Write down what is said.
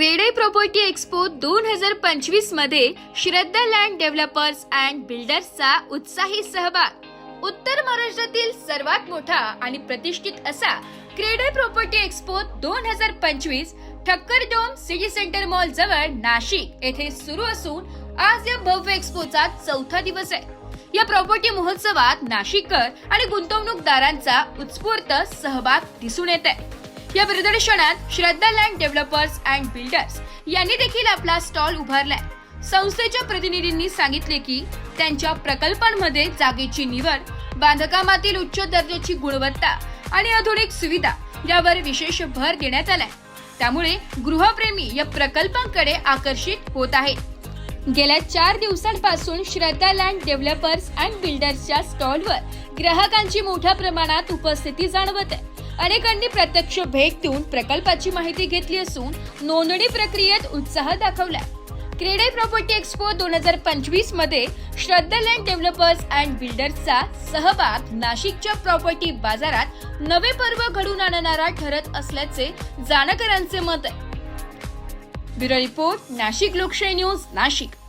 CREDAI property expo दोन हजार पंचवीसमध्ये श्रद्धा लँड डेव्हलपर्स अँड बिल्डर्सचा उत्साही सहभाग. उत्तर महाराष्ट्रातील सर्वात मोठा आणि प्रतिष्ठित असा क्रेडे प्रॉपर्टी एक्सपो दोन हजार पंचवीस Thakkar dome city centre mall जवळ नाशिक येथे सुरू असून आज या भव्य एक्सपोचा चौथा दिवस आहे. या प्रॉपर्टी महोत्सवात नाशिककर आणि गुंतवणूकदारांचा उत्स्फूर्त सहभाग दिसून येत आहे. या प्रदर्शनात Shraddha land developers and builders यांनी देखील आपला स्टॉल उभारलाय. संस्थेच्या प्रतिनिधींनी सांगितले की त्यांच्या प्रकल्पांमध्ये जागेची निवड बांधकामातील उच्च दर्जाची गुणवत्ता आणि आधुनिक सुविधा यावर विशेष भर देण्यात आलाय. त्यामुळे गृहप्रेमी या प्रकल्पांकडे आकर्षित होत आहेत. गेल्या चार दिवसांपासून श्रद्धा लँड डेव्हलपर्स अँड बिल्डर्सच्या स्टॉलवर ग्राहकांची मोठ्या प्रमाणात उपस्थिती जाणवत आहे. अनेकांनी प्रत्यक्ष भेट देऊन प्रकल्पाची माहिती घेतली असून नोंदणी प्रक्रियेत उत्साह दाखवला क्रेडे प्रॉपर्टी एक्सपो दोन हजार पंचवीसमध्ये श्रद्धा लँड डेव्हलपर्स अँड बिल्डर्सचा सहभाग नाशिकच्या प्रॉपर्टी बाजारात नवे पर्व घडून आणणारा ठरत असल्याचे जाणकारांचे मत आहे. ब्युरो रिपोर्ट नाशिक लोकशाही न्यूज नाशिक.